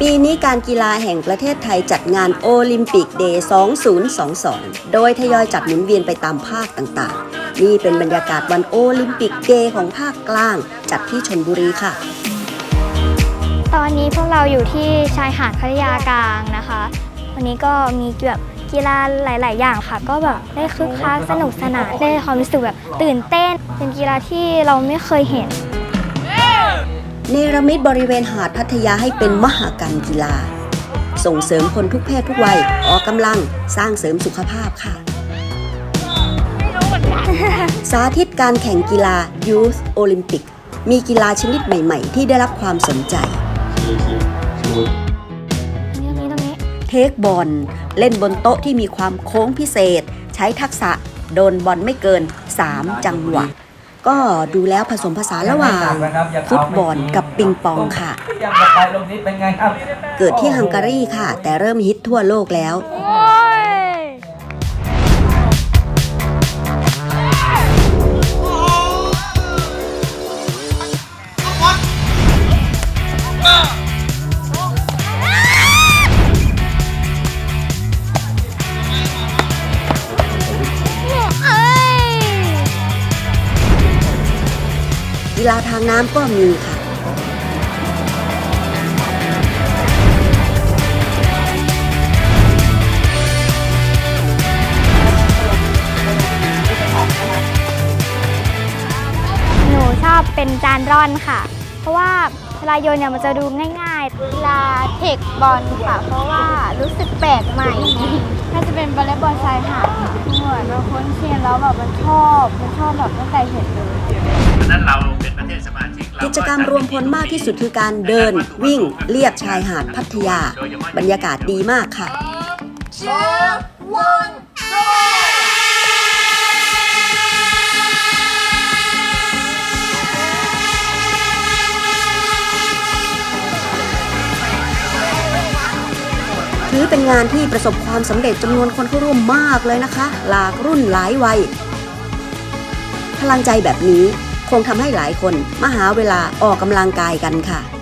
ปีนี้การกีฬาแห่งประเทศไทยจัดงานโอลิมปิกเดย์ 2022 โดยทยอยจัดหมุนเวียนไปตามภาคต่างๆ นี่เป็นบรรยากาศวันโอลิมปิกเดย์ของภาคกลาง จัดที่ชนบุรีค่ะ ตอนนี้พวกเราอยู่ที่ชายหาดพัทยากลางนะคะ วันนี้ก็มีเกี่ยวกับกีฬาหลาย ๆ อย่างค่ะ ก็แบบได้คึกคักสนุกสนานได้ความรู้สึกแบบตื่นเต้น เป็นกีฬาที่เราไม่เคยเห็น เนรมิตบริเวณหาดพัทยาให้เป็นมหากรรมกีฬา ส่งเสริมคนทุกเพศทุกวัย ออกกำลังสร้างเสริมสุขภาพค่ะ สาธิตการแข่งกีฬา Youth Olympic มีกีฬาชนิดใหม่ ๆ ที่ได้รับความสนใจ เทคบอลเล่นบนโต๊ะที่มีความโค้งพิเศษ ใช้ทักษะ โดนบอลไม่เกิน 3 จังหวะ ก็ดูแล้วผสมผสานระหว่างฟุตบอลกับปิงปองค่ะยังกับไปลงนี้เป็นไงครับเกิดที่ฮังการีค่ะ แต่เริ่มฮิตทั่วโลกแล้ว กีฬาทางน้ำก็มีค่ะหนูชอบเป็นจานร่อนค่ะ เพราะว่าเวลาโยนเนี่ยมันจะดูง่ายๆกีฬาเทคบอลค่ะ เพราะว่ารู้สึกแปลกใหม่ น่าจะเป็นวอลเลย์บอลชายหาดเหมือนเราคุ้นเชียนแล้วแบบมันชอบ มันชอบแบบตั้งแต่เห็นเลย วันนั้นเราเป็นประเทศสมาชิกเากิจกรรมรวมพลมากที่สุดคือการเดิน วิ่งเลียบชายหาดพัทยา บรรยากาศดีมากค่ะ ถือเป็นงานที่ประสบความสำเร็จจำนวนคนเข้าร่วมมากเลยนะคะ หลากรุ่นหลายวัย พลังใจแบบนี้ คงทำให้หลายคนมาหาเวลาออกกำลังกายกันค่ะ